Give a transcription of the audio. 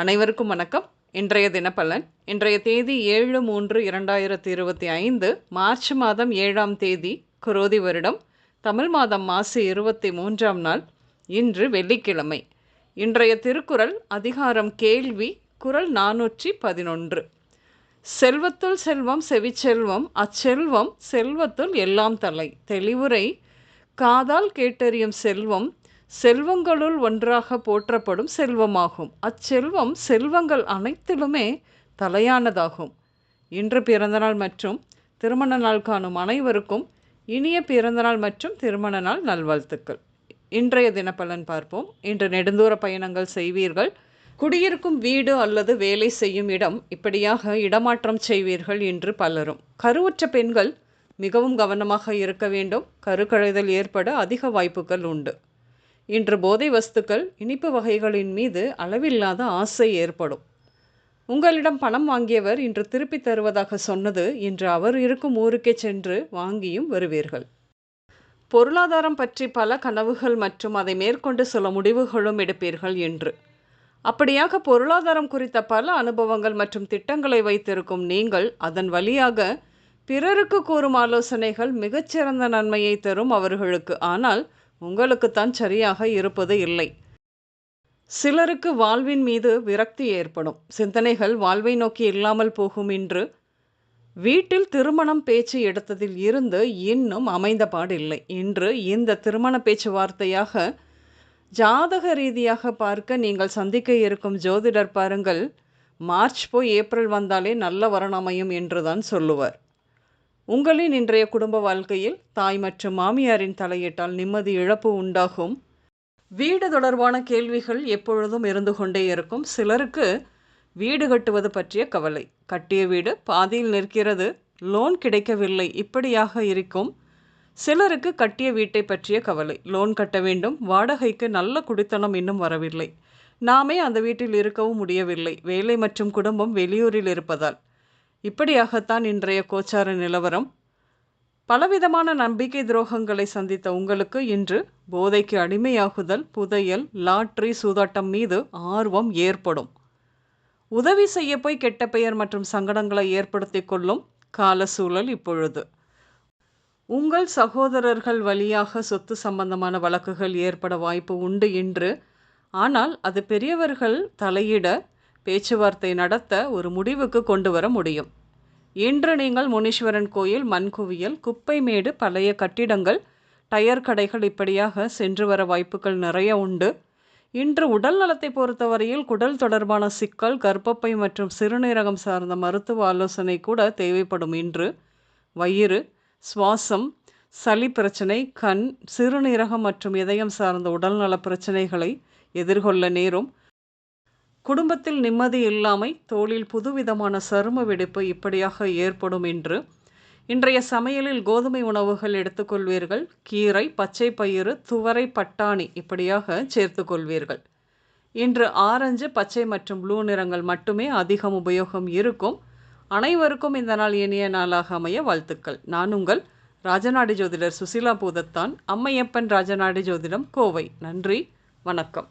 அனைவருக்கும் வணக்கம். இன்றைய தினப்பலன். இன்றைய தேதி ஏழு மூன்று இரண்டாயிரத்தி இருபத்தி ஐந்து மார்ச் மாதம் ஏழாம் தேதி குரோதி வருடம். தமிழ் மாதம் மாசி இருபத்தி மூன்றாம் நாள் இன்று வெள்ளிக்கிழமை. இன்றைய திருக்குறள் அதிகாரம் கேள்வி குரல் நானூற்றி பதினொன்று. செல்வத்துள் செல்வம் செவிச்செல்வம் அச்செல்வம் செல்வத்துள் எல்லாம் தலை. தெளிவுரை காதால் கேட்டறியும் செல்வம் செல்வங்களுள் ஒன்றாக போற்றப்படும் செல்வமாகும். அச்செல்வம் செல்வங்கள் அனைத்திலுமே தலையானதாகும். இன்று பிறந்தநாள் மற்றும் திருமண நாள் காணும் அனைவருக்கும் இனிய பிறந்தநாள் மற்றும் திருமண நாள் நல்வாழ்த்துக்கள். இன்றைய தினப்பலன் பார்ப்போம். இன்று நெடுந்தூர பயணங்கள் செய்வீர்கள். குடியிருக்கும் வீடு அல்லது வேலை செய்யும் இடம் இப்படியாக இடமாற்றம் செய்வீர்கள் என்று பலரும். கருவுற்ற பெண்கள் மிகவும் கவனமாக இருக்க வேண்டும். கருக்கழுதல் ஏற்பட அதிக வாய்ப்புகள் உண்டு. இன்று போதை வஸ்துக்கள் இனிப்பு வகைகளின் மீது அளவில்லாத ஆசை ஏற்படும். உங்களிடம் பணம் வாங்கியவர் இன்று திருப்பி தருவதாக சொன்னது இன்று அவர் இருக்கும் ஊருக்கே சென்று வாங்கியும் வருவீர்கள். பொருளாதாரம் பற்றி பல கனவுகள் மற்றும் அதை மேற்கொண்டு சில முடிவுகளும் எடுப்பீர்கள் என்று அப்படியாக பொருளாதாரம் குறித்த பல அனுபவங்கள் மற்றும் திட்டங்களை வைத்திருக்கும் நீங்கள் அதன் வழியாக பிறருக்கு கூறும் ஆலோசனைகள் மிகச்சிறந்த நன்மையை தரும் அவர்களுக்கு. ஆனால் உங்களுக்குத்தான் சரியாக இருப்பது இல்லை. சிலருக்கு வாழ்வின் மீது விரக்தி ஏற்படும். சிந்தனைகள் வாழ்வை நோக்கி இல்லாமல் போகும் என்று வீட்டில் திருமணம் பேச்சு எடுத்ததில் இருந்து இன்னும் அமைந்த பாடில்லை. இன்று இந்த திருமண பேச்சுவார்த்தையாக ஜாதக ரீதியாக பார்க்க நீங்கள் சந்திக்க இருக்கும் ஜோதிடர் பாருங்கள் மார்ச் போய் ஏப்ரல் வந்தாலே நல்ல வரணமையும் என்றுதான் சொல்லுவார். உங்களின் இன்றைய குடும்ப வாழ்க்கையில் தாய் மற்றும் மாமியாரின் தலையிட்டால் நிம்மதி இழப்பு உண்டாகும். வீடு தொடர்பான கேள்விகள் எப்பொழுதும் இருந்து கொண்டே இருக்கும். சிலருக்கு வீடு கட்டுவது பற்றிய கவலை. கட்டிய வீடு பாதியில் நிற்கிறது. லோன் கிடைக்கவில்லை. இப்படியாக இருக்கும். சிலருக்கு கட்டிய வீட்டை பற்றிய கவலை. லோன் கட்ட வேண்டும். வாடகைக்கு நல்ல குடித்தனம் இன்னும் வரவில்லை. நாமே அந்த வீட்டில் இருக்கவும் முடியவில்லை. வேலை மற்றும் குடும்பம் வெளியூரில் இருப்பதால். இப்படியாகத்தான் இன்றைய கோச்சார நிலவரம். பலவிதமான நம்பிக்கை துரோகங்களை சந்தித்த உங்களுக்கு இன்று போதைக்கு அடிமையாகுதல் புதையல் லாட்ரி சூதாட்டம் மீது ஆர்வம் ஏற்படும். உதவி செய்ய போய் கெட்ட பெயர் மற்றும் சங்கடங்களை ஏற்படுத்தி கொள்ளும் கால சூழல் இப்பொழுது. உங்கள் சகோதரர்கள் வழியாக சொத்து சம்பந்தமான வழக்குகள் ஏற்பட வாய்ப்பு உண்டு என்று ஆனால் அது பெரியவர்கள் தலையிட பேச்சுவார்த்தை நடத்த ஒரு முடிவுக்கு கொண்டு வர முடியும். இன்று நீங்கள் முனீஸ்வரன் கோயில் மண்குவியல் குப்பைமேடு பழைய கட்டிடங்கள் டயர் கடைகள் இப்படியாக சென்று வர வாய்ப்புகள் நிறைய உண்டு. இன்று உடல் நலத்தை பொறுத்தவரையில் குடல் தொடர்பான சிக்கல் கர்ப்பப்பை மற்றும் சிறுநீரகம் சார்ந்த மருத்துவ ஆலோசனை கூட தேவைப்படும் இன்று. வயிறு சுவாசம் சளி பிரச்சனை கண் சிறுநீரகம் மற்றும் இதயம் சார்ந்த உடல்நல பிரச்சனைகளை எதிர்கொள்ள நேரும். குடும்பத்தில் நிம்மதி இல்லாமை தோளில் புதுவிதமான சரும வெடிப்பு இப்படியாக ஏற்படும் என்று இன்றைய சமையலில் கோதுமை உணவுகள் எடுத்துக்கொள்வீர்கள். கீரை பச்சை பயிறு துவரை பட்டாணி இப்படியாக சேர்த்துக்கொள்வீர்கள் இன்று ஆரஞ்சு பச்சை மற்றும் ப்ளூ நிறங்கள் மட்டுமே அதிகம் உபயோகம் இருக்கும். அனைவருக்கும் இந்த நாள் இனிய நாளாக அமைய வாழ்த்துக்கள். நான் உங்கள் ராஜநாடி ஜோதிடர் சுசிலா பூதத்தான். அம்மையப்பன் ராஜநாடி ஜோதிடம் கோவை. நன்றி. வணக்கம்.